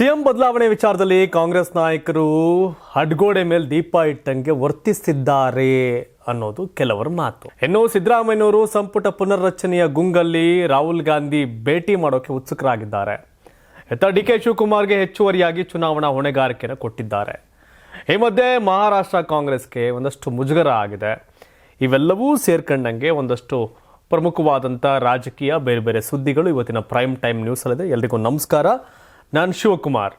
CM ಬದಲಾವಣೆ ವಿಚಾರದಲ್ಲಿ ಕಾಂಗ್ರೆಸ್ ನಾಯಕರು ಹಡ್ಗೋಡೆ ಮೇಲೆ ದೀಪ ಇಟ್ಟಂಗೆ ವರ್ತಿಸ್ತಿದ್ದಾರೆ ಅನ್ನೋದು ಕೆಲವರ ಮಾತು. ಇನ್ನು ಸಿದ್ದರಾಮಯ್ಯನವರು ಸಂಪುಟ ಪುನರ್ರಚನೆಯ ಗುಂಗಲ್ಲಿ ರಾಹುಲ್ ಗಾಂಧಿ ಭೇಟಿ ಮಾಡೋಕೆ ಉತ್ಸುಕರಾಗಿದ್ದಾರೆ. ಇತ್ತ ಡಿ ಕೆ ಶಿವಕುಮಾರ್ಗೆ ಹೆಚ್ಚುವರಿಯಾಗಿ ಚುನಾವಣಾ ಹೊಣೆಗಾರಿಕೆಯನ್ನು ಕೊಟ್ಟಿದ್ದಾರೆ. ಈ ಮಧ್ಯೆ ಮಹಾರಾಷ್ಟ್ರ ಕಾಂಗ್ರೆಸ್ಗೆ ಒಂದಷ್ಟು ಮುಜುಗರ ಆಗಿದೆ. ಇವೆಲ್ಲವೂ ಸೇರ್ಕೊಂಡಂಗೆ ಒಂದಷ್ಟು ಪ್ರಮುಖವಾದಂಥ ರಾಜಕೀಯ ಬೇರೆ ಬೇರೆ ಸುದ್ದಿಗಳು ಇವತ್ತಿನ ಪ್ರೈಮ್ ಟೈಮ್ ನ್ಯೂಸಲ್ಲಿದೆ. ಎಲ್ರಿಗೂ ನಮಸ್ಕಾರ. ನಾನು ಶಿವಕುಮಾರ್.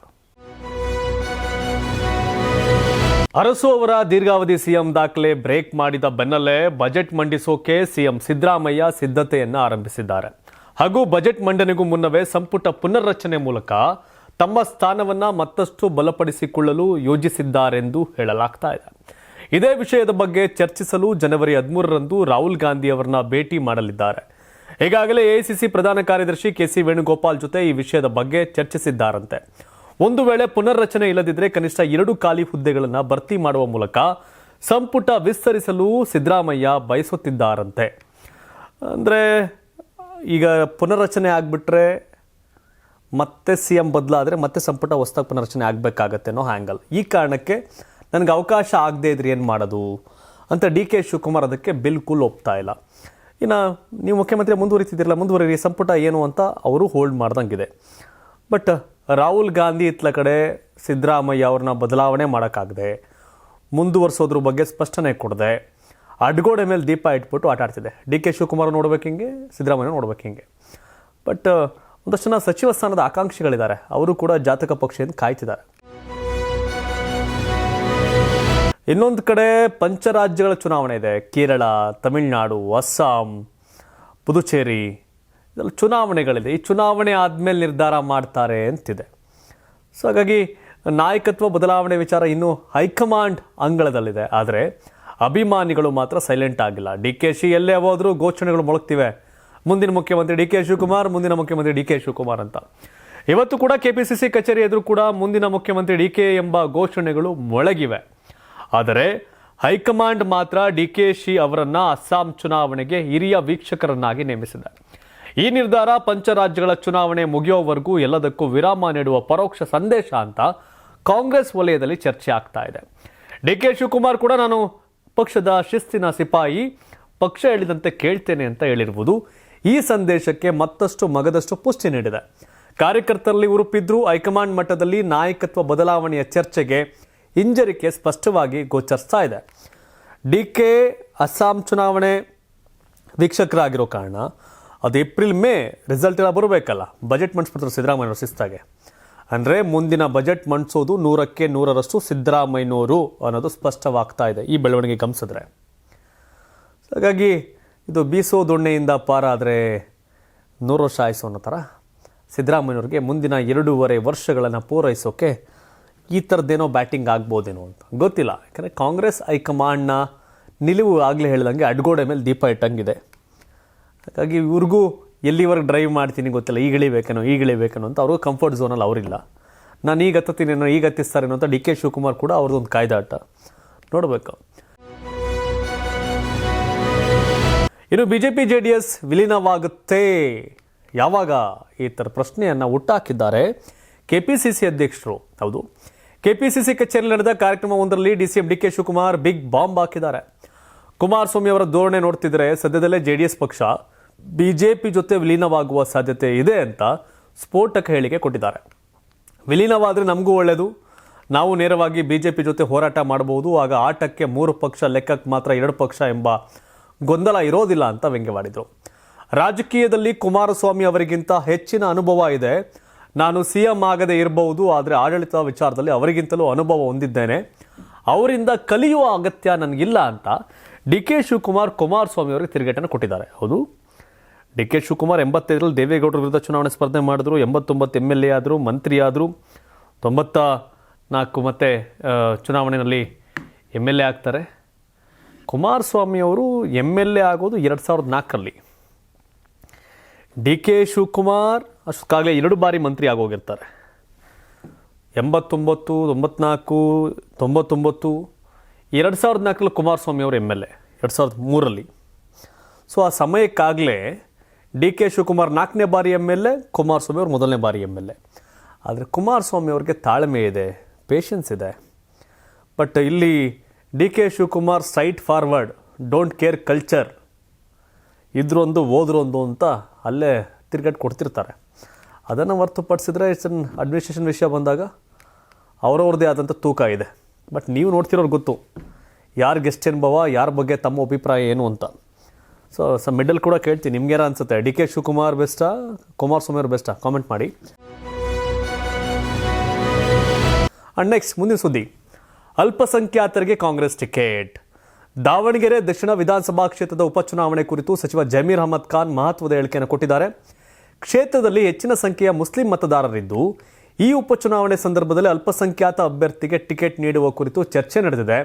ಅರಸು ಅವರ ದೀರ್ಘಾವಧಿ ಸಿಎಂ ದಾಖಲೆ ಬ್ರೇಕ್ ಮಾಡಿದ ಬೆನ್ನಲ್ಲೇ ಬಜೆಟ್ ಮಂಡಿಸೋಕೆ ಸಿಎಂ ಸಿದ್ದರಾಮಯ್ಯ ಸಿದ್ಧತೆಯನ್ನು ಆರಂಭಿಸಿದ್ದಾರೆ. ಹಾಗೂ ಬಜೆಟ್ ಮಂಡನೆಗೂ ಮುನ್ನವೇ ಸಂಪುಟ ಪುನರ್ರಚನೆ ಮೂಲಕ ತಮ್ಮ ಸ್ಥಾನವನ್ನ ಮತ್ತಷ್ಟು ಬಲಪಡಿಸಿಕೊಳ್ಳಲು ಯೋಜಿಸಿದ್ದಾರೆಂದು ಹೇಳಲಾಗ್ತಾ ಇದೆ. ಇದೇ ವಿಷಯದ ಬಗ್ಗೆ ಚರ್ಚಿಸಲು ಜನವರಿ ಹದಿಮೂರರಂದು ರಾಹುಲ್ ಗಾಂಧಿ ಅವರನ್ನ ಭೇಟಿ ಮಾಡಲಿದ್ದಾರೆ. ಈಗಾಗಲೇ ಎಐಸಿಸಿ ಪ್ರಧಾನ ಕಾರ್ಯದರ್ಶಿ ಕೆಸಿ ವೇಣುಗೋಪಾಲ್ ಜೊತೆ ಈ ವಿಷಯದ ಬಗ್ಗೆ ಚರ್ಚಿಸಿದ್ದಾರಂತೆ. ಒಂದು ವೇಳೆ ಪುನರ್ರಚನೆ ಇಲ್ಲದಿದ್ದರೆ ಕನಿಷ್ಠ ಎರಡು ಖಾಲಿ ಹುದ್ದೆಗಳನ್ನು ಭರ್ತಿ ಮಾಡುವ ಮೂಲಕ ಸಂಪುಟ ವಿಸ್ತರಿಸಲು ಸಿದ್ದರಾಮಯ್ಯ ಬಯಸುತ್ತಿದ್ದಾರಂತೆ. ಅಂದರೆ ಈಗ ಪುನರ್ರಚನೆ ಆಗಿಬಿಟ್ರೆ ಮತ್ತೆ ಸಿ ಎಂ ಬದಲಾದರೆ ಮತ್ತೆ ಸಂಪುಟ ಹೊಸದಾಗಿ ಪುನರ್ರಚನೆ ಆಗಬೇಕಾಗತ್ತೆ ಅನ್ನೋ ಹ್ಯಾಂಗಲ್ ಈ ಕಾರಣಕ್ಕೆ ನನಗೆ ಅವಕಾಶ ಆಗದೆ ಇದ್ರೆ ಏನು ಮಾಡೋದು? ಅಂತ ಡಿ ಕೆ ಶಿವಕುಮಾರ್ ಅದಕ್ಕೆ ಬಿಲ್ಕುಲ್ ಒಪ್ತಾ ಇಲ್ಲ. ಇನ್ನು ನೀವು ಮುಖ್ಯಮಂತ್ರಿ ಮುಂದುವರಿತಿದ್ದಿರಲ್ಲ ಮುಂದುವರಿ ಸಂಪುಟ ಏನು ಅಂತ ಅವರು ಹೋಲ್ಡ್ ಮಾಡ್ದಂಗಿದೆ. ಬಟ್ ರಾಹುಲ್ ಗಾಂಧಿ ಇತ್ತಲ ಕಡೆ ಸಿದ್ದರಾಮಯ್ಯ ಅವ್ರನ್ನ ಬದಲಾವಣೆ ಮಾಡೋಕ್ಕಾಗದೆ, ಮುಂದುವರಿಸೋದ್ರ ಬಗ್ಗೆ ಸ್ಪಷ್ಟನೆ ಕೊಡದೆ, ಅಡ್ಗೋಡೆ ಮೇಲೆ ದೀಪ ಇಟ್ಬಿಟ್ಟು ಆಟ ಆಡ್ತಿದೆ. ಡಿ ಕೆ ಶಿವಕುಮಾರ್ ನೋಡ್ಬೇಕು ಹಿಂಗೆ, ಸಿದ್ದರಾಮಯ್ಯ ನೋಡ್ಬೇಕು ಹಿಂಗೆ. ಬಟ್ ಒಂದಷ್ಟು ಜನ ಸಚಿವ ಸ್ಥಾನದ ಆಕಾಂಕ್ಷಿಗಳಿದ್ದಾರೆ. ಅವರು ಕೂಡ ಜಾತಕ ಪಕ್ಷದಿಂದ ಕಾಯ್ತಿದ್ದಾರೆ. ಇನ್ನೊಂದು ಕಡೆ ಪಂಚರಾಜ್ಯಗಳ ಚುನಾವಣೆ ಇದೆ. ಕೇರಳ, ತಮಿಳುನಾಡು, ಅಸ್ಸಾಂ, ಪುದುಚೇರಿ, ಇದೆಲ್ಲ ಚುನಾವಣೆಗಳಿದೆ. ಈ ಚುನಾವಣೆ ಆದಮೇಲೆ ನಿರ್ಧಾರ ಮಾಡ್ತಾರೆ ಅಂತಿದೆ. ಸೊ ಹಾಗಾಗಿ ನಾಯಕತ್ವ ಬದಲಾವಣೆ ವಿಚಾರ ಇನ್ನೂ ಹೈಕಮಾಂಡ್ ಅಂಗಳದಲ್ಲಿದೆ. ಆದರೆ ಅಭಿಮಾನಿಗಳು ಮಾತ್ರ ಸೈಲೆಂಟ್ ಆಗಿಲ್ಲ. ಡಿ ಕೆ ಶಿ ಎಲ್ಲೇ ಹೋದರೂ ಘೋಷಣೆಗಳು ಮೊಳಗ್ತಿವೆ. ಮುಂದಿನ ಮುಖ್ಯಮಂತ್ರಿ ಡಿ ಕೆ ಶಿವಕುಮಾರ್, ಮುಂದಿನ ಮುಖ್ಯಮಂತ್ರಿ ಡಿ ಕೆ ಶಿವಕುಮಾರ್ ಅಂತ. ಇವತ್ತು ಕೂಡ ಕೆ ಪಿ ಸಿ ಸಿ ಕಚೇರಿ ಎದುರು ಕೂಡ ಮುಂದಿನ ಮುಖ್ಯಮಂತ್ರಿ ಡಿ ಕೆ ಎಂಬ ಘೋಷಣೆಗಳು ಮೊಳಗಿವೆ. ಆದರೆ ಹೈಕಮಾಂಡ್ ಮಾತ್ರ ಡಿ ಕೆ ಅವರನ್ನ ಅಸ್ಸಾಂ ಚುನಾವಣೆಗೆ ಹಿರಿಯ ವೀಕ್ಷಕರನ್ನಾಗಿ ನೇಮಿಸಿದೆ. ಈ ನಿರ್ಧಾರ ಪಂಚರಾಜ್ಯಗಳ ಚುನಾವಣೆ ಮುಗಿಯೋವರೆಗೂ ಎಲ್ಲದಕ್ಕೂ ವಿರಾಮ ನೀಡುವ ಪರೋಕ್ಷ ಸಂದೇಶ ಅಂತ ಕಾಂಗ್ರೆಸ್ ವಲಯದಲ್ಲಿ ಚರ್ಚೆ ಆಗ್ತಾ ಇದೆ. ಡಿ ಕೆ ಶಿವಕುಮಾರ್ ಕೂಡ ನಾನು ಪಕ್ಷದ ಶಿಸ್ತಿನ ಸಿಪಾಯಿ, ಪಕ್ಷ ಹೇಳಿದಂತೆ ಕೇಳ್ತೇನೆ ಅಂತ ಹೇಳಿರುವುದು ಈ ಸಂದೇಶಕ್ಕೆ ಮತ್ತಷ್ಟು ಮಗದಷ್ಟು ಪುಷ್ಟಿ ನೀಡಿದೆ. ಕಾರ್ಯಕರ್ತರಲ್ಲಿ ಉರುಪಿದ್ರು ಹೈಕಮಾಂಡ್ ಮಟ್ಟದಲ್ಲಿ ನಾಯಕತ್ವ ಬದಲಾವಣೆಯ ಚರ್ಚೆಗೆ ಹಿಂಜರಿಕೆ ಸ್ಪಷ್ಟವಾಗಿ ಗೋಚರಿಸ್ತಾ ಇದೆ. ಡಿ ಕೆ ಅಸ್ಸಾಂ ಚುನಾವಣೆ ವೀಕ್ಷಕರಾಗಿರೋ ಕಾರಣ ಅದು ಏಪ್ರಿಲ್ ಮೇ ರಿಸಲ್ಟ್ ಎಲ್ಲ ಬರಬೇಕಲ್ಲ. ಬಜೆಟ್ ಮಂಡಿಸ್ಬಿಡ್ತಾರೆ ಸಿದ್ದರಾಮಯ್ಯವರು ಶಿಸ್ತಾಗೆ ಅಂದರೆ ಮುಂದಿನ ಬಜೆಟ್ ಮಂಡಿಸೋದು ನೂರಕ್ಕೆ ನೂರರಷ್ಟು ಸಿದ್ದರಾಮಯ್ಯನವರು ಅನ್ನೋದು ಸ್ಪಷ್ಟವಾಗ್ತಾ ಇದೆ ಈ ಬೆಳವಣಿಗೆ ಗಮನಿಸಿದ್ರೆ. ಹಾಗಾಗಿ ಇದು ಬೀಸೋ ದೊಣ್ಣೆಯಿಂದ ಪಾರಾದರೆ ನೂರು ವರ್ಷ ಆಯಿಸೋ ಅನ್ನೋ ಥರ ಸಿದ್ದರಾಮಯ್ಯವ್ರಿಗೆ ಮುಂದಿನ ಎರಡೂವರೆ ವರ್ಷಗಳನ್ನು ಪೂರೈಸೋಕೆ ಈ ಥರದ್ದೇನೋ ಬ್ಯಾಟಿಂಗ್ ಆಗ್ಬೋದೇನೋ ಅಂತ. ಗೊತ್ತಿಲ್ಲ. ಯಾಕಂದರೆ ಕಾಂಗ್ರೆಸ್ ಹೈಕಮಾಂಡ್ನ ನಿಲುವು ಆಗಲೇ ಹೇಳ್ದಂಗೆ ಅಡ್ಗೋಡೆ ಮೇಲೆ ದೀಪ ಇಟ್ಟಂಗಿದೆ. ಹಾಗಾಗಿ ಇವ್ರಿಗೂ ಎಲ್ಲಿವರೆಗೆ ಡ್ರೈವ್ ಮಾಡ್ತೀನಿ ಗೊತ್ತಿಲ್ಲ. ಈಗ ಇಳಿಬೇಕೇನೋ ಈಗ ಇಳಿಬೇಕೇನೋ ಅಂತ ಅವ್ರಿಗೂ ಕಂಫರ್ಟ್ ಝೋನಲ್ಲಿ ಅವರಿಲ್ಲ. ನಾನು ಈಗ ಹತ್ತತ್ತೀನೇನೋ, ಈಗ ಹತ್ತಿಸ್ತಾರೇನೋ ಅಂತ ಡಿ ಕೆ ಶಿವಕುಮಾರ್ ಕೂಡ ಅವ್ರದ್ದೊಂದು ಕಾಯ್ದಾಟ ನೋಡಬೇಕು. ಇನ್ನು B J P J D S ವಿಲೀನವಾಗುತ್ತೆ. ಯಾವಾಗ ಈ ಥರ ಪ್ರಶ್ನೆಯನ್ನು ಹುಟ್ಟಾಕಿದ್ದಾರೆ ಕೆ ಪಿ ಸಿ ಸಿ ಅಧ್ಯಕ್ಷರು. ಹೌದು. ಕೆ ಪಿ ಸಿ ಸಿ ಕಚೇರಿಯಲ್ಲಿ ನಡೆದ ಕಾರ್ಯಕ್ರಮವೊಂದರಲ್ಲಿ DCM DK Shivakumar big bomb ಹಾಕಿದ್ದಾರೆ. ಕುಮಾರಸ್ವಾಮಿ ಅವರ ಧೋರಣೆ ನೋಡ್ತಿದ್ರೆ ಸದ್ಯದಲ್ಲೇ ಜೆಡಿಎಸ್ ಪಕ್ಷ ಬಿಜೆಪಿ ಜೊತೆ ವಿಲೀನವಾಗುವ ಸಾಧ್ಯತೆ ಇದೆ ಅಂತ ಸ್ಫೋಟಕ ಹೇಳಿಕೆ ಕೊಟ್ಟಿದ್ದಾರೆ. ವಿಲೀನವಾದರೆ ನಮಗೂ ಒಳ್ಳೆಯದು ನಾವು ನೇರವಾಗಿ ಬಿಜೆಪಿ ಜೊತೆ ಹೋರಾಟ ಮಾಡಬಹುದು. ಆಗ ಆಟಕ್ಕೆ ಮೂರು ಪಕ್ಷ, ಲೆಕ್ಕಕ್ಕೆ ಮಾತ್ರ ಎರಡು ಪಕ್ಷ ಎಂಬ ಗೊಂದಲ ಇರೋದಿಲ್ಲ ಅಂತ ವ್ಯಂಗ್ಯವಾಡಿದರು. ರಾಜಕೀಯದಲ್ಲಿ ಕುಮಾರಸ್ವಾಮಿ ಅವರಿಗಿಂತ ಹೆಚ್ಚಿನ ಅನುಭವ ಇದೆ. ನಾನು ಸಿ ಎಂ ಆಗದೆ ಇರಬಹುದು ಆದರೆ ಆಡಳಿತ ವಿಚಾರದಲ್ಲಿ ಅವರಿಗಿಂತಲೂ ಅನುಭವ ಹೊಂದಿದ್ದೇನೆ. ಅವರಿಂದ ಕಲಿಯುವ ಅಗತ್ಯ ನನಗಿಲ್ಲ ಅಂತ ಡಿ ಕೆ ಶಿವಕುಮಾರ್ ಕುಮಾರಸ್ವಾಮಿ ಅವರಿಗೆ ತಿರುಗೇಟನ್ನು ಕೊಟ್ಟಿದ್ದಾರೆ. ಹೌದು. ಡಿ ಕೆ ಶಿವಕುಮಾರ್ ಎಂಬತ್ತೈದರಲ್ಲಿ ದೇವೇಗೌಡರ ವಿರುದ್ಧ ಚುನಾವಣೆ ಸ್ಪರ್ಧೆ ಮಾಡಿದ್ರು, ಎಂಬತ್ತೊಂಬತ್ತು ಎಂ ಎಲ್ ಎ ಆದರು, ಮಂತ್ರಿ ಆದರು ತೊಂಬತ್ತ ನಾಲ್ಕು ಮತ್ತೆ ಚುನಾವಣೆಯಲ್ಲಿ ಎಂ ಎಲ್ ಎ ಆಗ್ತಾರೆ ಕುಮಾರಸ್ವಾಮಿ ಅವರು ಎಂ ಎಲ್ ಎ ಆಗೋದು ಎರಡು ಸಾವಿರದ ನಾಲ್ಕರಲ್ಲಿ. ಡಿ ಕೆ ಶಿವಕುಮಾರ್ ಅಷ್ಟಕ್ಕಾಗಲೇ ಎರಡು ಬಾರಿ ಮಂತ್ರಿ ಆಗೋಗಿರ್ತಾರೆ. ಎಂಬತ್ತೊಂಬತ್ತು, ತೊಂಬತ್ನಾಲ್ಕು, ತೊಂಬತ್ತೊಂಬತ್ತು, ಎರಡು ಸಾವಿರದ ನಾಲ್ಕರಲ್ಲಿ ಕುಮಾರಸ್ವಾಮಿ ಅವರು ಎಂ ಎಲ್ ಎ, ಎರಡು ಸಾವಿರದ ಮೂರರಲ್ಲಿ. ಸೊ ಆ ಸಮಯಕ್ಕಾಗಲೇ ಡಿ ಕೆ ಶಿವಕುಮಾರ್ ನಾಲ್ಕನೇ ಬಾರಿ ಎಂ ಎಲ್ ಎ, ಕುಮಾರಸ್ವಾಮಿ ಅವರು ಮೊದಲನೇ ಬಾರಿ ಎಂ ಎಲ್ ಎ. ಆದರೆ ಕುಮಾರಸ್ವಾಮಿ ಅವ್ರಿಗೆ ತಾಳ್ಮೆ ಇದೆ ಪೇಷನ್ಸ್ ಇದೆ. ಬಟ್ ಇಲ್ಲಿ D K Shivakumar straightforward don't care culture ಇದ್ರೊಂದು ಓದ್ರೊಂದು ಅಂತ ಅಲ್ಲೇ ತಿರ್ಗಟ್ಟು ಕೊಡ್ತಿರ್ತಾರೆ. ಅದನ್ನು ಹೊರತುಪಡಿಸಿದ್ರೆ ಇಟ್ಸ್ ಅನ್ ಅಡ್ಮಿನಿಸ್ಟ್ರೇಷನ್ ವಿಷಯ ಬಂದಾಗ ಅವರವ್ರದ್ದೇ ಆದಂಥ ತೂಕ ಇದೆ. ಬಟ್ ನೀವು ನೋಡ್ತಿರೋರು ಗೊತ್ತು, ಯಾರು ಗೆಸ್ಟ್ ಅನುಭವ ಯಾರ ಬಗ್ಗೆ ತಮ್ಮ ಅಭಿಪ್ರಾಯ ಏನು ಅಂತ. ಸೊ ಸ ಮಿಡಲ್ ಕೂಡ ಕೇಳ್ತೀನಿ ನಿಮ್ಗೇನ ಅನ್ಸುತ್ತೆ? ಡಿ ಕೆ ಶಿವಕುಮಾರ್ ಬೆಸ್ಟಾ, ಕುಮಾರ್ ಅವ್ರು ಬೆಸ್ಟಾ? ಕಾಮೆಂಟ್ ಮಾಡಿ. ಅಂಡ್ ನೆಕ್ಸ್ಟ್ ಮುಂದಿನ ಸುದ್ದಿ. ಅಲ್ಪಸಂಖ್ಯಾತರಿಗೆ ಕಾಂಗ್ರೆಸ್ ಟಿಕೆಟ್. ದಾವಣಗೆರೆ ದಕ್ಷಿಣ ವಿಧಾನಸಭಾ ಕ್ಷೇತ್ರದ ಉಪಚುನಾವಣೆ ಕುರಿತು ಸಚಿವ ಜಮೀರ್ ಅಹಮದ್ ಖಾನ್ ಮಹತ್ವದ ಹೇಳಿಕೆಯನ್ನು ಕೊಟ್ಟಿದ್ದಾರೆ. ಕ್ಷೇತ್ರದಲ್ಲಿ ಹೆಚ್ಚಿನ ಸಂಖ್ಯೆಯ ಮುಸ್ಲಿಂ ಮತದಾರರಿದ್ದು, ಈ ಉಪಚುನಾವಣೆ ಸಂದರ್ಭದಲ್ಲಿ ಅಲ್ಪಸಂಖ್ಯಾತ ಅಭ್ಯರ್ಥಿಗೆ ಟಿಕೆಟ್ ನೀಡುವ ಕುರಿತು ಚರ್ಚೆ ನಡೆದಿದೆ.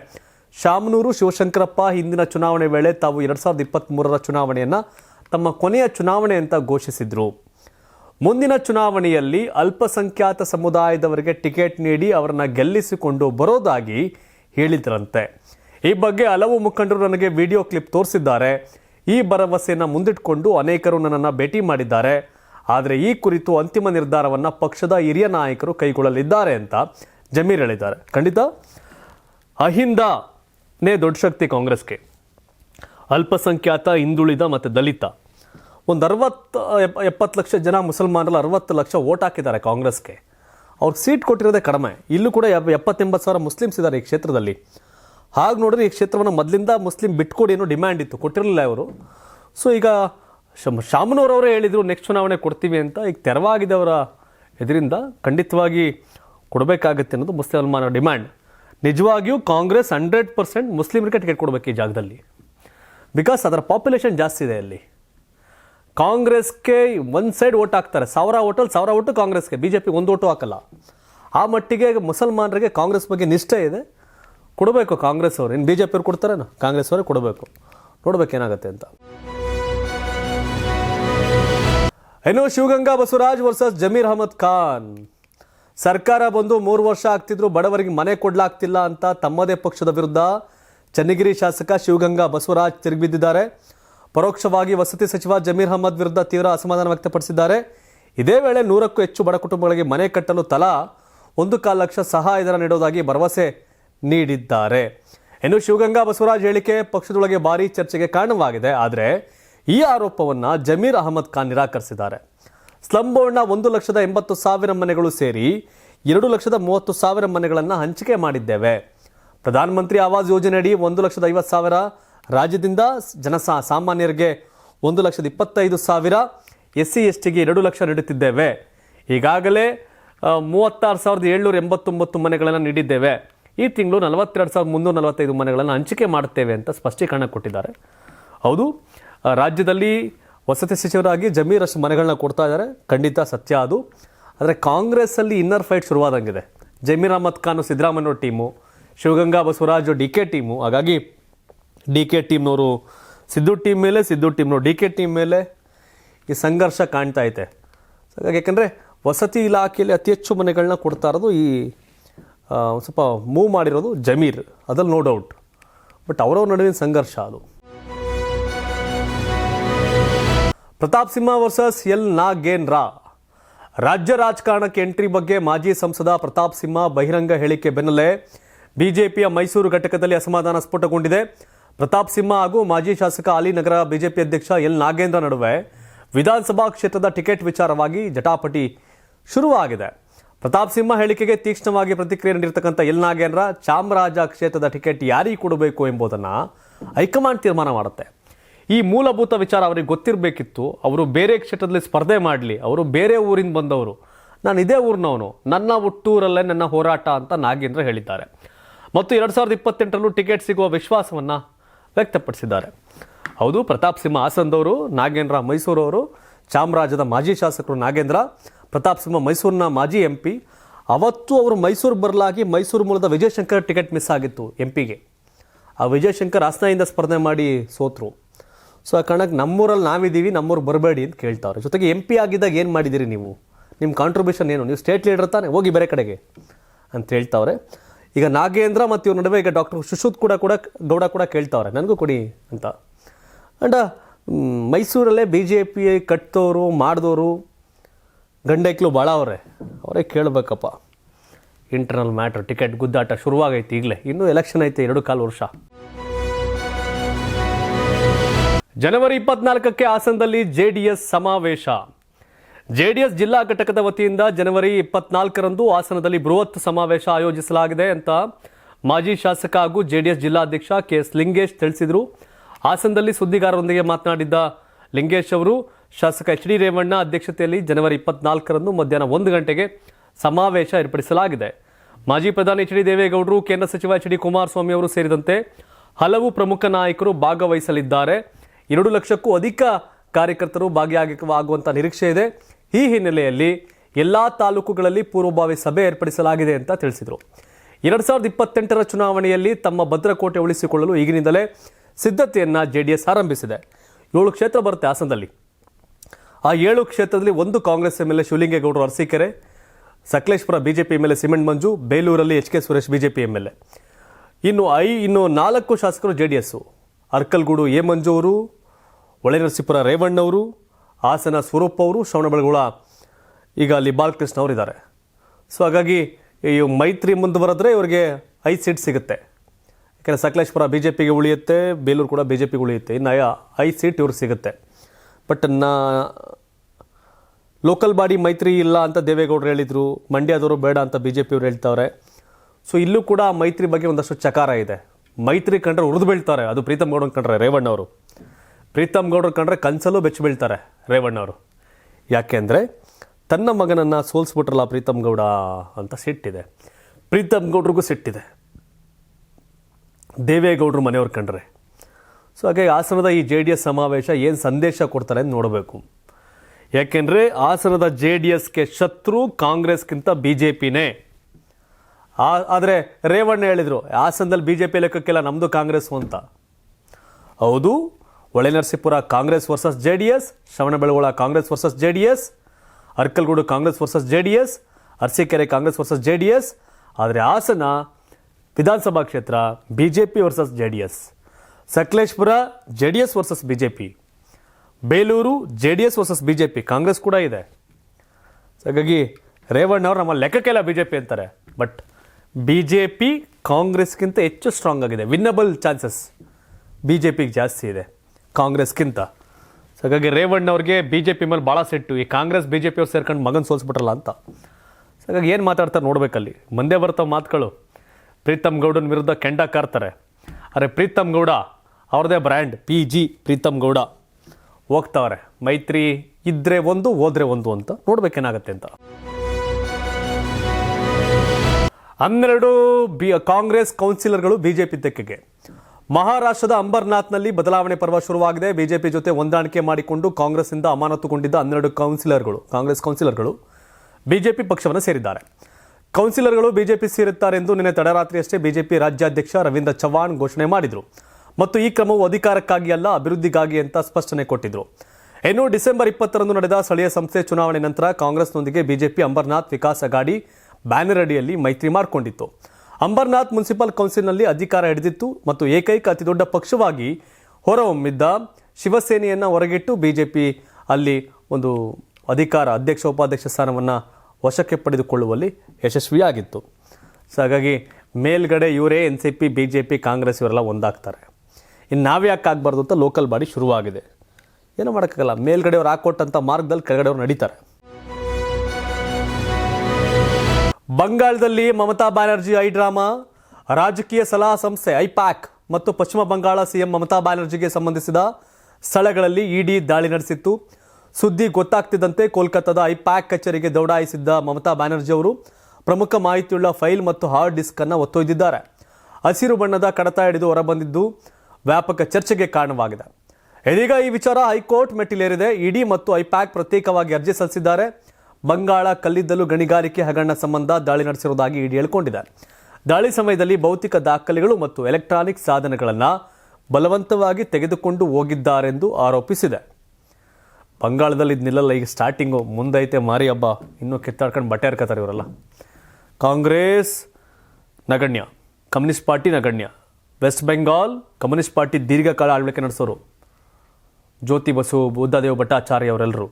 ಶಾಮನೂರು ಶಿವಶಂಕರಪ್ಪ ಹಿಂದಿನ ಚುನಾವಣೆ ವೇಳೆ ತಾವು ಎರಡ್ ಸಾವಿರದ ಇಪ್ಪತ್ತ್ಮೂರರ ಚುನಾವಣೆಯನ್ನು ತಮ್ಮ ಕೊನೆಯ ಚುನಾವಣೆ ಅಂತ ಘೋಷಿಸಿದ್ರು. ಮುಂದಿನ ಚುನಾವಣೆಯಲ್ಲಿ ಅಲ್ಪಸಂಖ್ಯಾತ ಸಮುದಾಯದವರಿಗೆ ಟಿಕೆಟ್ ನೀಡಿ ಅವರನ್ನು ಗೆಲ್ಲಿಸಿಕೊಂಡು ಬರೋದಾಗಿ ಹೇಳಿದ್ರಂತೆ. ಈ ಬಗ್ಗೆ ಹಲವು ಮುಖಂಡರು ನನಗೆ ವಿಡಿಯೋ ಕ್ಲಿಪ್ ತೋರಿಸಿದ್ದಾರೆ. ಈ ಭರವಸೆಯನ್ನು ಮುಂದಿಟ್ಕೊಂಡು ಅನೇಕರು ನನ್ನನ್ನು ಭೇಟಿ ಮಾಡಿದ್ದಾರೆ. ಆದರೆ ಈ ಕುರಿತು ಅಂತಿಮ ನಿರ್ಧಾರವನ್ನು ಪಕ್ಷದ ಹಿರಿಯ ನಾಯಕರು ಕೈಗೊಳ್ಳಲಿದ್ದಾರೆ ಅಂತ ಜಮೀರ್ ಹೇಳಿದ್ದಾರೆ. ಖಂಡಿತ, ಅಹಿಂದನೇ ದೊಡ್ಡ ಶಕ್ತಿ ಕಾಂಗ್ರೆಸ್ಗೆ. ಅಲ್ಪಸಂಖ್ಯಾತ, ಹಿಂದುಳಿದ ಮತ್ತು ದಲಿತ. ಒಂದು ಅರವತ್ತು ಎಪ್ಪತ್ತು ಲಕ್ಷ ಜನ ಮುಸಲ್ಮಾನರಲ್ಲಿ ಅರವತ್ತು ಲಕ್ಷ ಓಟ್ ಹಾಕಿದ್ದಾರೆ ಕಾಂಗ್ರೆಸ್ಗೆ. ಅವ್ರಿಗೆ ಸೀಟ್ ಕೊಟ್ಟಿರೋದೇ ಕಡಿಮೆ. ಇಲ್ಲೂ ಕೂಡ ಎಪ್- ಎಪ್ಪತ್ತೆಂಬತ್ತು ಸಾವಿರ ಮುಸ್ಲಿಮ್ಸ್ ಇದ್ದಾರೆ ಈ ಕ್ಷೇತ್ರದಲ್ಲಿ. ಹಾಗೆ ನೋಡಿದ್ರೆ ಈ ಕ್ಷೇತ್ರವನ್ನು ಮೊದಲಿಂದ ಮುಸ್ಲಿಂ ಬಿಟ್ಕೊಡಿ ಏನೋ ಡಿಮ್ಯಾಂಡ್ ಇತ್ತು. ಕೊಟ್ಟಿರಲಿಲ್ಲ ಅವರು ಸೊ ಈಗ ಶಾಮನೂರವರೇ ಹೇಳಿದರು, ನೆಕ್ಸ್ಟ್ ಚುನಾವಣೆ ಕೊಡ್ತೀವಿ ಅಂತ. ಈಗ ತೆರವಾಗಿದ್ದವರ ಇದರಿಂದ ಖಂಡಿತವಾಗಿ ಕೊಡಬೇಕಾಗತ್ತೆ ಅನ್ನೋದು ಮುಸ್ಲಿಮರ ಡಿಮ್ಯಾಂಡ್. ನಿಜವಾಗಿಯೂ ಕಾಂಗ್ರೆಸ್ ಹಂಡ್ರೆಡ್ ಪರ್ಸೆಂಟ್ ಮುಸ್ಲಿಮರಿಗೆ ಟಿಕೆಟ್ ಕೊಡಬೇಕು ಈ ಜಾಗದಲ್ಲಿ. ಬಿಕಾಸ್ ಅದರ ಪಾಪ್ಯುಲೇಷನ್ ಜಾಸ್ತಿ ಇದೆ ಅಲ್ಲಿ. ಕಾಂಗ್ರೆಸ್ಗೆ ಒಂದು ಸೈಡ್ ಓಟ್ ಹಾಕ್ತಾರೆ. ಸಾವಿರ ಓಟಲ್ಲಿ ಸಾವಿರ ಓಟು ಕಾಂಗ್ರೆಸ್ಗೆ ಬಿ ಜೆ ಪಿ ಒಂದು ಓಟು ಹಾಕಲ್ಲ. ಆ ಮಟ್ಟಿಗೆ ಮುಸಲ್ಮಾನರಿಗೆ ಕಾಂಗ್ರೆಸ್ ಬಗ್ಗೆ ನಿಷ್ಠೆ ಇದೆ. ಕೊಡಬೇಕು ಕಾಂಗ್ರೆಸ್ ಅವರು ಇನ್ನು ಬಿ ಜೆ ಪಿಯವ್ರು ಕೊಡ್ತಾರೇನೋ? ಕಾಂಗ್ರೆಸ್ ಅವರೇ ಕೊಡಬೇಕು. ನೋಡ್ಬೇಕು ಏನಾಗುತ್ತೆ ಅಂತ. ಇನ್ನು ಶಿವಗಂಗಾ ಬಸವರಾಜ್ ವರ್ಸಸ್ ಜಮೀರ್ ಅಹಮದ್ ಖಾನ್. ಸರ್ಕಾರ ಬಂದು ಮೂರು ವರ್ಷ ಆಗ್ತಿದ್ರು, ಬಡವರಿಗೆ ಮನೆ ಕೊಡ್ಲಾಗ್ತಿಲ್ಲ ಅಂತ ತಮ್ಮದೇ ಪಕ್ಷದ ವಿರುದ್ಧ ಚನ್ನಗಿರಿ ಶಾಸಕ ಶಿವಗಂಗಾ ಬಸವರಾಜ್ ತಿರುಗಿಬಿದ್ದಿದ್ದಾರೆ. ಪರೋಕ್ಷವಾಗಿ ವಸತಿ ಸಚಿವ ಜಮೀರ್ ಅಹಮದ್ ವಿರುದ್ಧ ತೀವ್ರ ಅಸಮಾಧಾನ ವ್ಯಕ್ತಪಡಿಸಿದ್ದಾರೆ. ಇದೇ ವೇಳೆ ನೂರಕ್ಕೂ ಹೆಚ್ಚು ಬಡ ಕುಟುಂಬಗಳಿಗೆ ಮನೆ ಕಟ್ಟಲು ತಲಾ ಒಂದು ಕಾಲು ಲಕ್ಷ ಸಹಾಯಧನ ನೀಡುವುದಾಗಿ ಭರವಸೆ ನೀಡಿದ್ದಾರೆ. ಇನ್ನು ಶಿವಗಂಗಾ ಬಸವರಾಜ್ ಹೇಳಿಕೆ ಪಕ್ಷದೊಳಗೆ ಭಾರೀ ಚರ್ಚೆಗೆ ಕಾರಣವಾಗಿದೆ. ಆದರೆ ಈ ಆರೋಪವನ್ನು ಜಮೀರ್ ಅಹಮದ್ ಖಾನ್ ನಿರಾಕರಿಸಿದ್ದಾರೆ. ಸ್ಲಂ ಒಂದು ಲಕ್ಷದ ಎಂಬತ್ತು ಸಾವಿರ ಮನೆಗಳು ಸೇರಿ ಎರಡು ಲಕ್ಷದ ಮೂವತ್ತು ಸಾವಿರ ಮನೆಗಳನ್ನು ಹಂಚಿಕೆ ಮಾಡಿದ್ದೇವೆ. ಪ್ರಧಾನಮಂತ್ರಿ ಆವಾಸ್ ಯೋಜನೆಯಡಿ ಒಂದು ಲಕ್ಷದ ಐವತ್ತು ಸಾವಿರ, ರಾಜ್ಯದಿಂದ ಜನಸಾ ಸಾಮಾನ್ಯರಿಗೆ ಒಂದು ಲಕ್ಷದ ಇಪ್ಪತ್ತೈದು ಸಾವಿರ ಎಸ್ ಸಿ ಎಸ್ ಟಿಗೆ ಎರಡು ಲಕ್ಷ ನೀಡುತ್ತಿದ್ದೇವೆ. ಈಗಾಗಲೇ ಮೂವತ್ತಾರು ಸಾವಿರದ ಏಳ್ನೂರ ಎಂಬತ್ತೊಂಬತ್ತು ಮನೆಗಳನ್ನು ನೀಡಿದ್ದೇವೆ. ಈ ತಿಂಗಳು ನಲವತ್ತೆರಡು ಸಾವಿರದ ಮುನ್ನೂರ ನಲವತ್ತೈದು ಮನೆಗಳನ್ನು ಹಂಚಿಕೆ ಮಾಡುತ್ತೇವೆ ಅಂತ ಸ್ಪಷ್ಟೀಕರಣ ಕೊಟ್ಟಿದ್ದಾರೆ. ಹೌದು ರಾಜ್ಯದಲ್ಲಿ ವಸತಿ ಸಚಿವರಾಗಿ ಜಮೀರ್ ಅಷ್ಟು ಮನೆಗಳನ್ನ ಕೊಡ್ತಾ ಇದ್ದಾರೆ ಖಂಡಿತ ಸತ್ಯ ಅದು. ಆದರೆ ಕಾಂಗ್ರೆಸ್ಸಲ್ಲಿ inner fight ಶುರುವಾದಂಗಿದೆ. Zameer Ahmed Khan, Siddaramaiah team, Shivaganga Basavaraju, D K team. ಹಾಗಾಗಿ ಡಿ ಕೆ ಟೀಮ್ನವರು ಸಿದ್ದು ಟೀಮ್ ಮೇಲೆ, ಸಿದ್ದು ಟೀಮ್ನವರು ಡಿ ಕೆ ಟೀಮ್ ಮೇಲೆ ಈ ಸಂಘರ್ಷ ಕಾಣ್ತಾ ಐತೆ. ಹಾಗಾಗಿ ಯಾಕಂದರೆ ವಸತಿ ಇಲಾಖೆಯಲ್ಲಿ ಅತಿ ಹೆಚ್ಚು ಮನೆಗಳನ್ನ ಕೊಡ್ತಾ ಇರೋದು ಈ ಸ್ವಲ್ಪ ಮೂವ್ ಮಾಡಿರೋದು ಜಮೀರ್. ಅದ್ರಲ್ಲಿ ನೋ ಡೌಟ್ ಬಟ್ ಅವರವ್ರ ನಡುವಿನ ಸಂಘರ್ಷ ಅದು. Pratap Simha versus L Nagendra. ರಾಜ್ಯ ರಾಜಕಾರಣಕ್ಕೆ ಎಂಟ್ರಿ ಬಗ್ಗೆ ಮಾಜಿ ಸಂಸದ ಪ್ರತಾಪ್ ಸಿಂಹ ಬಹಿರಂಗ ಹೇಳಿಕೆ ಬೆನ್ನಲ್ಲೇ ಬಿಜೆಪಿಯ ಮೈಸೂರು ಘಟಕದಲ್ಲಿ ಅಸಮಾಧಾನ ಸ್ಫೋಟಗೊಂಡಿದೆ. ಪ್ರತಾಪ್ ಸಿಂಹ ಹಾಗೂ ಮಾಜಿ ಶಾಸಕ ಅಲಿನಗರ ಬಿಜೆಪಿ ಅಧ್ಯಕ್ಷ ಎಲ್ ನಾಗೇಂದ್ರ ನಡುವೆ ವಿಧಾನಸಭಾ ಕ್ಷೇತ್ರದ ಟಿಕೆಟ್ ವಿಚಾರವಾಗಿ ಜಟಾಪಟಿ ಶುರುವಾಗಿದೆ. ಪ್ರತಾಪ್ ಸಿಂಹ ಹೇಳಿಕೆಗೆ ತೀಕ್ಷ್ಣವಾಗಿ ಪ್ರತಿಕ್ರಿಯೆ ನೀಡಿರ್ತಕ್ಕಂಥ ಎಲ್ ನಾಗೇಂದ್ರ, ಚಾಮರಾಜ ಕ್ಷೇತ್ರದ ಟಿಕೆಟ್ ಯಾರಿಗೆ ಕೊಡಬೇಕು ಎಂಬುದನ್ನು ಹೈಕಮಾಂಡ್ ತೀರ್ಮಾನ ಮಾಡುತ್ತೆ. ಈ ಮೂಲಭೂತ ವಿಚಾರ ಅವ್ರಿಗೆ ಗೊತ್ತಿರಬೇಕಿತ್ತು. ಅವರು ಬೇರೆ ಕ್ಷೇತ್ರದಲ್ಲಿ ಸ್ಪರ್ಧೆ ಮಾಡಲಿ, ಅವರು ಬೇರೆ ಊರಿಂದ ಬಂದವರು. ನಾನು ಇದೇ ಊರಿನವನು, ನನ್ನ ಹುಟ್ಟೂರಲ್ಲೇ ನನ್ನ ಹೋರಾಟ ಅಂತ ನಾಗೇಂದ್ರ ಹೇಳಿದ್ದಾರೆ. ಮತ್ತು ಎರಡು ಸಾವಿರದ ಇಪ್ಪತ್ತೆಂಟರಲ್ಲೂ ಟಿಕೆಟ್ ಸಿಗುವ ವಿಶ್ವಾಸವನ್ನು ವ್ಯಕ್ತಪಡಿಸಿದ್ದಾರೆ. ಹೌದು, ಪ್ರತಾಪ್ ಸಿಂಹ ಹಾಸನದವರು, ನಾಗೇಂದ್ರ ಮೈಸೂರವರು ಚಾಮರಾಜದ ಮಾಜಿ ಶಾಸಕರು ನಾಗೇಂದ್ರ, ಪ್ರತಾಪ್ ಸಿಂಹ ಮೈಸೂರಿನ ಮಾಜಿ ಎಂ ಪಿ. ಅವತ್ತು ಅವರು ಮೈಸೂರು ಬರಲಾಗಿ ಮೈಸೂರು ಮೂಲದ ವಿಜಯಶಂಕರ್ ಟಿಕೆಟ್ ಮಿಸ್ ಆಗಿತ್ತು ಎಂ ಪಿಗೆ. ಆ ವಿಜಯಶಂಕರ್ ಹಾಸನದಿಂದ ಸ್ಪರ್ಧೆ ಮಾಡಿ ಸೋತರು. ಸೊ ಆ ಕಾರಣಕ್ಕೆ ನಮ್ಮೂರಲ್ಲಿ ನಾವಿದ್ದೀವಿ, ನಮ್ಮೂರು ಬರಬೇಡಿ ಅಂತ ಕೇಳ್ತಾವ್ರೆ. ಜೊತೆಗೆ ಎಂ ಪಿ ಆಗಿದ್ದಾಗ ಏನು ಮಾಡಿದ್ದೀರಿ ನೀವು? ನಿಮ್ಮ ಕಾಂಟ್ರಿಬ್ಯೂಷನ್ ಏನು? ನೀವು ಸ್ಟೇಟ್ ಲೀಡರ್ ತಾನೆ? ಹೋಗಿ ಬೇರೆ ಕಡೆಗೆ ಅಂತ ಹೇಳ್ತಾವ್ರೆ. ಈಗ ನಾಗೇಂದ್ರ ಮತ್ತು ಇವ್ರ ನಡುವೆ ಈಗ ಡಾಕ್ಟರ್ ಸುಶ್ರುತ್ ಕೂಡ ಕೂಡ, ಗೌಡ ಕೂಡ ಕೇಳ್ತಾವ್ರೆ. ನನಗೂ ಕೊಡಿ ಅಂತ. ಅಂಡ ಮೈಸೂರಲ್ಲೇ ಬಿ ಜೆ ಪಿ ಕಟ್ಟೋರು ಮಾಡಿದವರು ಗಂಡೈಕ್ಲು ಭಾಳ ಅವರೇ. ಅವರೇ ಕೇಳಬೇಕಪ್ಪ. ಇಂಟರ್ನಲ್ ಮ್ಯಾಟ್ರ್ ಟಿಕೆಟ್ ಗುದ್ದಾಟ ಶುರುವಾಗೈತಿ ಈಗಲೇ. ಇನ್ನೂ ಎಲೆಕ್ಷನ್ ಐತೆ, ಎರಡು ಕಾಲು ವರ್ಷ. ಜನವರಿ ಇಪ್ಪತ್ನಾಲ್ಕಕ್ಕೆ ಹಾಸನದಲ್ಲಿ ಜೆಡಿಎಸ್ ಸಮಾವೇಶ. ಜೆಡಿಎಸ್ ಜಿಲ್ಲಾ ಘಟಕದ ವತಿಯಿಂದ ಜನವರಿ ಇಪ್ಪತ್ನಾಲ್ಕರಂದು ಹಾಸನದಲ್ಲಿ ಬೃಹತ್ ಸಮಾವೇಶ ಆಯೋಜಿಸಲಾಗಿದೆ ಅಂತ ಮಾಜಿ ಶಾಸಕ ಹಾಗೂ ಜೆಡಿಎಸ್ ಜಿಲ್ಲಾಧ್ಯಕ್ಷ ಕೆ ಎಸ್ ಲಿಂಗೇಶ್ ತಿಳಿಸಿದರು. ಹಾಸನದಲ್ಲಿ ಸುದ್ದಿಗಾರರೊಂದಿಗೆ ಮಾತನಾಡಿದ್ದ ಲಿಂಗೇಶ್ ಅವರು, ಶಾಸಕ ಎಚ್ ಡಿ ರೇವಣ್ಣ ಅಧ್ಯಕ್ಷತೆಯಲ್ಲಿ ಜನವರಿ ಇಪ್ಪತ್ನಾಲ್ಕರಂದು ಮಧ್ಯಾಹ್ನ ಒಂದು ಗಂಟೆಗೆ ಸಮಾವೇಶ ಏರ್ಪಡಿಸಲಾಗಿದೆ. ಮಾಜಿ ಪ್ರಧಾನಿ ಎಚ್ ಡಿ ದೇವೇಗೌಡರು, ಕೇಂದ್ರ ಸಚಿವ ಎಚ್ ಡಿ ಕುಮಾರಸ್ವಾಮಿ ಅವರು ಸೇರಿದಂತೆ ಹಲವು ಪ್ರಮುಖ ನಾಯಕರು ಭಾಗವಹಿಸಲಿದ್ದಾರೆ. ಎರಡು ಲಕ್ಷಕ್ಕೂ ಅಧಿಕ ಕಾರ್ಯಕರ್ತರು ಭಾಗಿಯಾಗುವಂಥ ನಿರೀಕ್ಷೆ ಇದೆ. ಈ ಹಿನ್ನೆಲೆಯಲ್ಲಿ ಎಲ್ಲ ತಾಲೂಕುಗಳಲ್ಲಿ ಪೂರ್ವಭಾವಿ ಸಭೆ ಏರ್ಪಡಿಸಲಾಗಿದೆ ಅಂತ ತಿಳಿಸಿದರು. ಎರಡು ಸಾವಿರದ ಇಪ್ಪತ್ತೆಂಟರ ಚುನಾವಣೆಯಲ್ಲಿ ತಮ್ಮ ಭದ್ರಕೋಟೆ ಉಳಿಸಿಕೊಳ್ಳಲು ಈಗಿನಿಂದಲೇ ಸಿದ್ಧತೆಯನ್ನು ಜೆ ಡಿ ಎಸ್ ಆರಂಭಿಸಿದೆ. ಏಳು ಕ್ಷೇತ್ರ ಬರುತ್ತೆ ಹಾಸನದಲ್ಲಿ. ಆ ಏಳು ಕ್ಷೇತ್ರದಲ್ಲಿ ಒಂದು Congress M L A ಶಿವಲಿಂಗೇಗೌಡರು Arsikere, Sakleshpur BJP M L A cement Manju, ಬೇಲೂರಲ್ಲಿ H K Suresh BJP M L A. ಇನ್ನು ಐ ಇನ್ನು ನಾಲ್ಕು ಶಾಸಕರು J D S Arkalgud A Manju ಅವರು ಹೊಳೆನರಸೀಪುರ ರೇವಣ್ಣವರು, ಹಾಸನ ಸ್ವರೂಪ್ ಅವರು, ಶ್ರವಣಬೆಳಗೊಳ. ಈಗ ಅಲ್ಲಿ ಬಾಲಕೃಷ್ಣ ಅವರಿದ್ದಾರೆ. ಸೊ ಹಾಗಾಗಿ ಈ ಮೈತ್ರಿ ಮುಂದುವರೆದ್ರೆ ಇವರಿಗೆ ಐದು ಸೀಟ್ ಸಿಗುತ್ತೆ. ಯಾಕೆಂದರೆ ಸಕಲೇಶ್ಪುರ ಬಿ ಜೆ ಪಿಗೆ ಉಳಿಯುತ್ತೆ, ಬೇಲೂರು ಕೂಡ ಬಿ ಜೆ ಪಿಗೆ ಉಳಿಯುತ್ತೆ. ಇನ್ನು ಐದು ಸೀಟ್ ಇವ್ರಿಗೆ ಸಿಗುತ್ತೆ. ಬಟ್ ನಾ ಲೋಕಲ್ ಬಾಡಿ ಮೈತ್ರಿ ಇಲ್ಲ ಅಂತ ದೇವೇಗೌಡರು ಹೇಳಿದರು. ಮಂಡ್ಯದವರು ಬೇಡ ಅಂತ ಬಿ ಜೆ ಪಿಯವರು ಹೇಳ್ತಾವ್ರೆ. ಸೊ ಇಲ್ಲೂ ಕೂಡ ಮೈತ್ರಿ ಬಗ್ಗೆ ಒಂದಷ್ಟು ಚಕಾರ ಇದೆ. ಮೈತ್ರಿ ಕಂಡ್ರೆ ಉರಿದು ಬೀಳ್ತಾರೆ. ಅದು ಪ್ರೀತಮ್ ಗೌಡ್ರ ಕಂಡ್ರೆ ರೇವಣ್ಣ ಅವರು. ಪ್ರೀತಮ್ ಗೌಡ್ರ ಕಂಡ್ರೆ ಕನಸಲ್ಲೂ ಬೆಚ್ಚ ಬೀಳ್ತಾರೆ ರೇವಣ್ಣ ಅವರು. ಯಾಕೆಂದರೆ ತನ್ನ ಮಗನನ್ನು ಸೋಲ್ಸ್ಬಿಟ್ರಲ್ಲ ಪ್ರೀತಮ್ ಗೌಡ ಅಂತ ಸಿಟ್ಟಿದೆ. ಪ್ರೀತಮ್ ಗೌಡ್ರಿಗೂ ಸಿಟ್ಟಿದೆ. ದೇವೇಗೌಡರು ಮನೆಯವ್ರು ಕಂಡ್ರೆ. ಸೊ ಹಾಗಾಗಿ ಹಾಸನದ ಈ ಜೆ ಡಿ ಎಸ್ ಸಮಾವೇಶ ಏನು ಸಂದೇಶ ಕೊಡ್ತಾರೆ ಅಂತ ನೋಡಬೇಕು. ಯಾಕೆಂದರೆ ಹಾಸನದ ಜೆ ಡಿ ಎಸ್ಗೆ ಶತ್ರು ಕಾಂಗ್ರೆಸ್ಗಿಂತ ಬಿ ಜೆ ಪಿನೇ. ಆದರೆ ರೇವಣ್ಣ ಹೇಳಿದರು ಹಾಸನದಲ್ಲಿ ಬಿ ಜೆ ಪಿ ಲೆಕ್ಕಕ್ಕೆಲ್ಲ ನಮ್ಮದು ಕಾಂಗ್ರೆಸ್ ಅಂತ. ಹೌದು Holenarasipura Congress versus J D S Shravanabelagola Congress versus J D S Arkalgud Congress versus J D S Arsikere Congress versus J D S ಆದರೆ ಹಾಸನ ವಿಧಾನಸಭಾ ಕ್ಷೇತ್ರ B J P versus J D S Sakleshpur J D S versus B J P Belur J D S versus B J P Congress ಕೂಡ ಇದೆ. ಹಾಗಾಗಿ ರೇವಣ್ಣ ಅವರು ನಮ್ಮ ಲೆಕ್ಕಕ್ಕೆಲ್ಲ B J P ಅಂತಾರೆ, ಬಟ್ ಬಿ ಜೆ ಪಿ ಕಾಂಗ್ರೆಸ್ಗಿಂತ ಹೆಚ್ಚು strong ಆಗಿದೆ. ವಿನ್ನಬಲ್ ಚಾನ್ಸಸ್ ಬಿ ಜೆ ಪಿಗೆ ಜಾಸ್ತಿ ಇದೆ, ಕಾಂಗ್ರೆಸ್ಗಿಂತ. ಸೊ ಹಾಗಾಗಿ ರೇವಣ್ಣ ಅವ್ರಿಗೆ ಬಿ ಜೆ ಪಿ ಮೇಲೆ ಭಾಳ ಸೆಟ್ಟು. ಈ ಕಾಂಗ್ರೆಸ್ ಬಿ ಜೆ ಪಿ ಅವ್ರು ಸೇರ್ಕೊಂಡು ಮಗನ ಸೋಲ್ಸ್ಬಿಟ್ರಲ್ಲ ಅಂತ. ಸೊ ಹಾಗಾಗಿ ಏನು ಮಾತಾಡ್ತಾರೆ ನೋಡಬೇಕಲ್ಲಿ. ಮುಂದೆ ಬರ್ತಾವ ಮಾತುಗಳು. ಪ್ರೀತಮ್ ಗೌಡನ ವಿರುದ್ಧ ಕೆಂಡ ಕಾರ್ತಾರೆ. ಅರೆ ಪ್ರೀತಮ್ ಗೌಡ ಅವ್ರದ್ದೇ brand P G Preetham Gowda. ಹೋಗ್ತಾವ್ರೆ. ಮೈತ್ರಿ ಇದ್ರೆ ಒಂದು, ಹೋದ್ರೆ ಒಂದು ಅಂತ. ನೋಡ್ಬೇಕೇನಾಗತ್ತೆ ಅಂತ. ಹನ್ನೆರಡು ಬಿ ಕಾಂಗ್ರೆಸ್ ಕೌನ್ಸಿಲರ್ಗಳು ಬಿಜೆಪಿ ತೆಕ್ಕೆಗೆ ಮಹಾರಾಷ್ಟ್ರದ ಅಂಬರ್ನಾಥ್ನಲ್ಲಿ ಬದಲಾವಣೆ ಪರ್ವ ಶುರುವಾಗಿದೆ. ಬಿಜೆಪಿ ಜೊತೆ ಹೊಂದಾಣಿಕೆ ಮಾಡಿಕೊಂಡು ಕಾಂಗ್ರೆಸ್ನಿಂದ ಅಮಾನತುಗೊಂಡಿದ್ದ ಹನ್ನೆರಡು ಕೌನ್ಸಿಲರ್ಗಳು, ಕಾಂಗ್ರೆಸ್ ಕೌನ್ಸಿಲರ್ಗಳು ಬಿಜೆಪಿ ಪಕ್ಷವನ್ನು ಸೇರಿದ್ದಾರೆ. ಕೌನ್ಸಿಲರ್ಗಳು ಬಿಜೆಪಿ ಸೇರುತ್ತಾರೆ ಎಂದು ನಿನ್ನೆ ತಡರಾತ್ರಿಯಷ್ಟೇ ಬಿಜೆಪಿ ರಾಜ್ಯಾಧ್ಯಕ್ಷ ರವೀಂದ್ರ ಚವ್ಹಾಣ್ ಘೋಷಣೆ ಮಾಡಿದರು. ಮತ್ತು ಈ ಕ್ರಮವು ಅಧಿಕಾರಕ್ಕಾಗಿ ಅಲ್ಲ, ಅಭಿವೃದ್ಧಿಗಾಗಿ ಅಂತ ಸ್ಪಷ್ಟನೆ ಕೊಟ್ಟಿದ್ರು. ಇನ್ನು ಡಿಸೆಂಬರ್ ಇಪ್ಪತ್ತರಂದು ನಡೆದ ಸ್ಥಳೀಯ ಸಂಸ್ಥೆ ಚುನಾವಣೆ ನಂತರ ಕಾಂಗ್ರೆಸ್ನೊಂದಿಗೆ ಬಿಜೆಪಿ ಅಂಬರ್ನಾಥ್ ವಿಕಾಸ್ ಅಗಾಡಿ ಬ್ಯಾನರ್ ಅಡಿಯಲ್ಲಿ ಮೈತ್ರಿ ಮಾಡಿಕೊಂಡಿತ್ತು ಅಂಬರ್ನಾಥ್ ಮುನ್ಸಿಪಲ್ ಕೌನ್ಸಿಲ್ನಲ್ಲಿ ಅಧಿಕಾರ ಹಿಡಿದಿತ್ತು ಮತ್ತು ಏಕೈಕ ಅತಿದೊಡ್ಡ ಪಕ್ಷವಾಗಿ ಹೊರಹೊಮ್ಮಿದ್ದ ಶಿವಸೇನೆಯನ್ನು ಹೊರಗಿಟ್ಟು ಬಿಜೆಪಿ ಅಲ್ಲಿ ಒಂದು ಅಧಿಕಾರ, ಅಧ್ಯಕ್ಷ, ಉಪಾಧ್ಯಕ್ಷ ಸ್ಥಾನವನ್ನು ವಶಕ್ಕೆ ಪಡೆದುಕೊಳ್ಳುವಲ್ಲಿ ಯಶಸ್ವಿಯಾಗಿತ್ತು. ಸೊ ಹಾಗಾಗಿ ಮೇಲ್ಗಡೆ ಇವರೇ N C P B J P Congress ಇವರೆಲ್ಲ ಒಂದಾಗ್ತಾರೆ. ಇನ್ನು ನಾವ್ಯಾಕೆ ಆಗಬಾರ್ದು ಅಂತ ಲೋಕಲ್ ಬಾಡಿ ಶುರುವಾಗಿದೆ. ಏನೂ ಮಾಡೋಕ್ಕಾಗಲ್ಲ. ಮೇಲ್ಗಡೆಯವ್ರು ಹಾಕೊಟ್ಟಂಥ ಮಾರ್ಗದಲ್ಲಿ ಕೆಳಗಡೆಯವ್ರು ನಡೀತಾರೆ. ಬಂಗಾಳದಲ್ಲಿ ಮಮತಾ ಬ್ಯಾನರ್ಜಿ ಐ ಡ್ರಾಮಾ, ರಾಜಕೀಯ ಸಲಹಾ ಸಂಸ್ಥೆ ಐಪ್ಯಾಕ್ ಮತ್ತು ಪಶ್ಚಿಮ ಬಂಗಾಳ ಸಿಎಂ ಮಮತಾ ಬ್ಯಾನರ್ಜಿಗೆ ಸಂಬಂಧಿಸಿದ ಸ್ಥಳಗಳಲ್ಲಿ ಇಡಿ ದಾಳಿ ನಡೆಸಿತ್ತು. ಸುದ್ದಿ ಗೊತ್ತಾಗ್ತಿದ್ದಂತೆ ಕೋಲ್ಕತ್ತಾದ ಐಪ್ಯಾಕ್ ಕಚೇರಿಗೆ ದೌಡಾಯಿಸಿದ್ದ ಮಮತಾ ಬ್ಯಾನರ್ಜಿ ಅವರು ಪ್ರಮುಖ ಮಾಹಿತಿಯುಳ್ಳ ಫೈಲ್ ಮತ್ತು ಹಾರ್ಡ್ ಡಿಸ್ಕ್ ಅನ್ನು ಒತ್ತೊಯ್ದಿದ್ದಾರೆ. ಹಸಿರು ಬಣ್ಣದ ಕಡತ ಹಿಡಿದು ಹೊರಬಂದಿದ್ದು ವ್ಯಾಪಕ ಚರ್ಚೆಗೆ ಕಾರಣವಾಗಿದೆ. ಇದೀಗ ಈ ವಿಚಾರ ಹೈಕೋರ್ಟ್ ಮೆಟ್ಟಿಲೇರಿದೆ. ಇಡಿ ಮತ್ತು ಐಪ್ಯಾಕ್ ಪ್ರತ್ಯೇಕವಾಗಿ ಅರ್ಜಿ ಸಲ್ಲಿಸಿದ್ದಾರೆ. ಬಂಗಾಳ ಕಲ್ಲಿದ್ದಲು ಗಣಿಗಾರಿಕೆ ಹಗರಣ ಸಂಬಂಧ ದಾಳಿ ನಡೆಸಿರುವುದಾಗಿ ಇಡಿ ಹೇಳಿಕೊಂಡಿದೆ. ದಾಳಿ ಸಮಯದಲ್ಲಿ ಭೌತಿಕ ದಾಖಲೆಗಳು ಮತ್ತು ಎಲೆಕ್ಟ್ರಾನಿಕ್ ಸಾಧನಗಳನ್ನು ಬಲವಂತವಾಗಿ ತೆಗೆದುಕೊಂಡು ಹೋಗಿದ್ದಾರೆಂದು ಆರೋಪಿಸಿದೆ. ಬಂಗಾಳದಲ್ಲಿ ಇದು ನಿಲ್ಲಲ್ಲ, ಈಗ ಸ್ಟಾರ್ಟಿಂಗು ಮುಂದೈತೆ ಮಾರಿ ಹಬ್ಬ, ಇನ್ನೂ ಕಿತ್ತಾಡ್ಕೊಂಡು ಬಟ್ಟೆ ಹರ್ಕೋತಾರೆ ಇವರೆಲ್ಲ. ಕಾಂಗ್ರೆಸ್, ನಗಣ್ಯ, ಕಮ್ಯುನಿಸ್ಟ್ ಪಾರ್ಟಿ, ನಗಣ್ಯ. ವೆಸ್ಟ್ ಬೆಂಗಾಲ್, ಕಮ್ಯುನಿಸ್ಟ್ ಪಾರ್ಟಿ ದೀರ್ಘಕಾಲ ಆಳ್ವಿಕೆ ನಡೆಸೋರು. ಜ್ಯೋತಿ ಬಸು, ಬುದ್ಧದೇವ ಭಟ್ಟಾಚಾರ್ಯ ಅವರೆಲ್ಲರೂ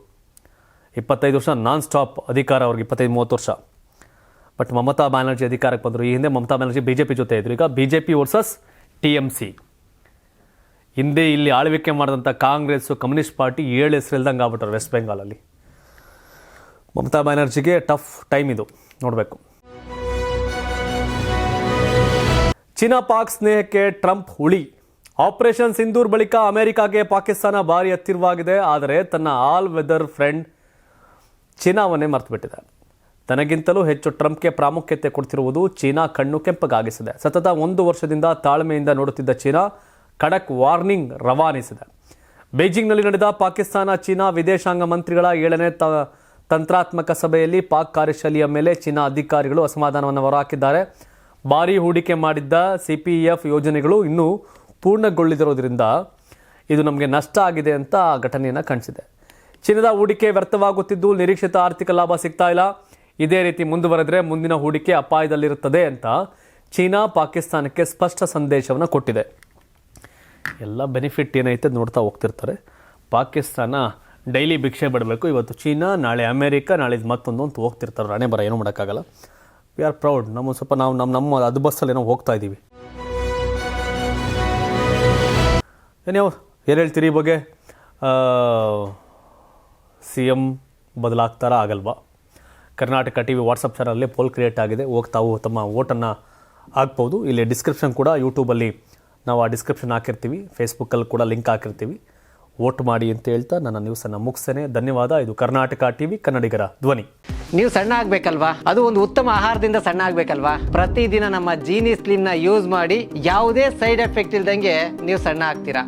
ಇಪ್ಪತ್ತೈದು ವರ್ಷ ನಾನ್ ಸ್ಟಾಪ್ ಅಧಿಕಾರ, ಅವ್ರಿಗೆ ಇಪ್ಪತ್ತೈದು, ಮೂವತ್ತು ವರ್ಷ. ಬಟ್ ಮಮತಾ ಬ್ಯಾನರ್ಜಿ ಅಧಿಕಾರಕ್ಕೆ ಬಂದರು. ಈ ಹಿಂದೆ Mamata Banerjee B J P ಜೊತೆ ಇದ್ರು. ಈಗ B J P versus T M C ಹಿಂದೆ ಇಲ್ಲಿ ಆಳ್ವಿಕೆ ಮಾಡಿದಂಥ ಕಾಂಗ್ರೆಸ್ಸು ಕಮ್ಯುನಿಸ್ಟ್ ಪಾರ್ಟಿ ಏಳು ಹೆಸರಿಲ್ದಂಗೆ ಆಗ್ಬಿಟ್ರು ವೆಸ್ಟ್ ಬೆಂಗಾಲಲ್ಲಿ ಮಮತಾ ಬ್ಯಾನರ್ಜಿಗೆ ಟಫ್ ಟೈಮ್ ಇದು. ನೋಡಬೇಕು. ಚೀನಾ ಪಾಕ್ ಸ್ನೇಹಕ್ಕೆ ಟ್ರಂಪ್ ಹುಳಿ. ಆಪರೇಷನ್ ಸಿಂಧೂರ್ ಬಳಿಕ ಅಮೆರಿಕಾಗೆ ಪಾಕಿಸ್ತಾನ ಭಾರಿ ಹತ್ತಿರವಾಗಿದೆ. ಆದರೆ ತನ್ನ ಆಲ್ ವೆದರ್ ಫ್ರೆಂಡ್ ಚೀನಾವನ್ನೇ ಮರೆತುಬಿಟ್ಟಿದೆ. ತನಗಿಂತಲೂ ಹೆಚ್ಚು ಟ್ರಂಪ್ಗೆ ಪ್ರಾಮುಖ್ಯತೆ ಕೊಡ್ತಿರುವುದು ಚೀನಾ ಕಣ್ಣು ಕೆಂಪಗಾಗಿಸಿದೆ. ಸತತ ಒಂದು ವರ್ಷದಿಂದ ತಾಳ್ಮೆಯಿಂದ ನೋಡುತ್ತಿದ್ದ ಚೀನಾ ಖಡಕ್ ವಾರ್ನಿಂಗ್ ರವಾನಿಸಿದೆ. ಬೀಜಿಂಗ್ನಲ್ಲಿ ನಡೆದ ಪಾಕಿಸ್ತಾನ ಚೀನಾ ವಿದೇಶಾಂಗ ಮಂತ್ರಿಗಳ ಏಳನೇ ತ, ತಂತ್ರಾತ್ಮಕ ಸಭೆಯಲ್ಲಿ ಪಾಕ್ ಕಾರ್ಯಶೈಲಿಯ ಮೇಲೆ ಚೀನಾ ಅಧಿಕಾರಿಗಳು ಅಸಮಾಧಾನವನ್ನು ಹೊರಹಾಕಿದ್ದಾರೆ. ಭಾರೀ ಹೂಡಿಕೆ ಮಾಡಿದ್ದ ಸಿಪಿಎಫ್ ಯೋಜನೆಗಳು ಇನ್ನೂ ಪೂರ್ಣಗೊಳ್ಳದಿರೋದ್ರಿಂದ ಇದು ನಮಗೆ ನಷ್ಟ ಆಗಿದೆ ಅಂತ ಆ ಘಟನೆಯನ್ನು ಕಾಣಿಸಿದೆ. ಚೀನಾದ ಹೂಡಿಕೆ ವ್ಯರ್ಥವಾಗುತ್ತಿದ್ದು ನಿರೀಕ್ಷಿತ ಆರ್ಥಿಕ ಲಾಭ ಸಿಗ್ತಾ ಇಲ್ಲ. ಇದೇ ರೀತಿ ಮುಂದುವರೆದ್ರೆ ಮುಂದಿನ ಹೂಡಿಕೆ ಅಪಾಯದಲ್ಲಿರುತ್ತದೆ ಅಂತ ಚೀನಾ ಪಾಕಿಸ್ತಾನಕ್ಕೆ ಸ್ಪಷ್ಟ ಸಂದೇಶವನ್ನು ಕೊಟ್ಟಿದೆ. ಎಲ್ಲ ಬೆನಿಫಿಟ್ ಏನೈತೆ ನೋಡ್ತಾ ಹೋಗ್ತಿರ್ತಾರೆ. ಪಾಕಿಸ್ತಾನ ಡೈಲಿ ಭಿಕ್ಷೆ ಬಿಡಬೇಕು. ಇವತ್ತು ಚೀನಾ, ನಾಳೆ ಅಮೇರಿಕ, ನಾಳೆ ಮತ್ತೊಂದು ಅಂತ ಹೋಗ್ತಿರ್ತಾರೆ. ರಾಣೆ ಬರ, ಏನೂ ಮಾಡೋಕ್ಕಾಗಲ್ಲ. ವಿ ಆರ್ ಪ್ರೌಡ್ ನಮ್ಮ ಸ್ವಲ್ಪ ನಾವು ನಮ್ಮ ನಮ್ಮ ಅದು ಬಸ್ಸಲ್ಲಿ ಏನೋ ಹೋಗ್ತಾ ಇದ್ದೀವಿ. ಏನೇ ಏನು ಹೇಳ್ತೀರಿ ಈ ಬಗ್ಗೆ? ಸಿ ಎಂ ಬದಲಾಗ್ತಾರ ಆಗಲ್ವ? ಕರ್ನಾಟಕ ಟಿ ವಿ ವಾಟ್ಸಪ್ ಚಾನಲಲ್ಲಿ ಪೋಲ್ ಕ್ರಿಯೇಟ್ ಆಗಿದೆ. ಹೋಗಿ ತಾವು ತಮ್ಮ ಓಟನ್ನು ಹಾಕ್ಬೋದು. ಇಲ್ಲಿ ಡಿಸ್ಕ್ರಿಪ್ಷನ್ ಕೂಡ ಯೂಟ್ಯೂಬಲ್ಲಿ ನಾವು ಆ ಡಿಸ್ಕ್ರಿಪ್ಷನ್ ಹಾಕಿರ್ತೀವಿ. ಫೇಸ್ಬುಕ್ಕಲ್ಲಿ ಕೂಡ ಲಿಂಕ್ ಹಾಕಿರ್ತೀವಿ. ವೋಟ್ ಮಾಡಿ ಅಂತ ಹೇಳ್ತಾ ನನ್ನ ನ್ಯೂಸನ್ನು ಮುಗಿಸ್ತೇನೆ. ಧನ್ಯವಾದ. ಇದು ಕರ್ನಾಟಕ ಟಿ ವಿ ಕನ್ನಡಿಗರ ಧ್ವನಿ. ನೀವು ಸಣ್ಣ ಆಗ್ಬೇಕಲ್ವಾ? ಅದು ಒಂದು ಉತ್ತಮ ಆಹಾರದಿಂದ ಸಣ್ಣ ಆಗ್ಬೇಕಲ್ವಾ? ಪ್ರತಿದಿನ ನಮ್ಮ ಜೀನಿ ಸ್ಲಿಮ್ನ ಯೂಸ್ ಮಾಡಿ ಯಾವುದೇ ಸೈಡ್ ಎಫೆಕ್ಟ್ ಇಲ್ದಂಗೆ ನೀವು ಸಣ್ಣ ಆಗ್ತೀರಾ?